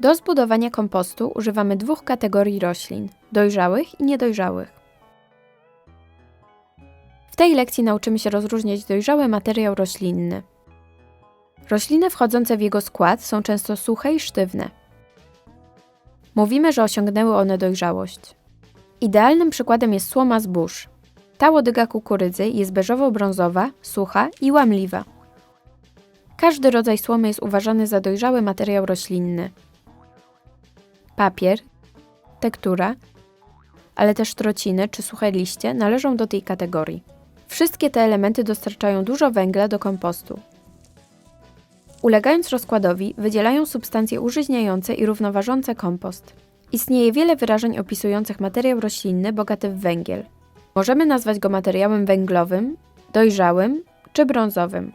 Do zbudowania kompostu używamy dwóch kategorii roślin: dojrzałych i niedojrzałych. W tej lekcji nauczymy się rozróżniać dojrzały materiał roślinny. Rośliny wchodzące w jego skład są często suche i sztywne. Mówimy, że osiągnęły one dojrzałość. Idealnym przykładem jest słoma zbóż. Ta łodyga kukurydzy jest beżowo-brązowa, sucha i łamliwa. Każdy rodzaj słomy jest uważany za dojrzały materiał roślinny. Papier, tektura, ale też trociny czy suche liście należą do tej kategorii. Wszystkie te elementy dostarczają dużo węgla do kompostu. Ulegając rozkładowi, wydzielają substancje użyźniające i równoważące kompost. Istnieje wiele wyrażeń opisujących materiał roślinny bogaty w węgiel. Możemy nazwać go materiałem węglowym, dojrzałym czy brązowym.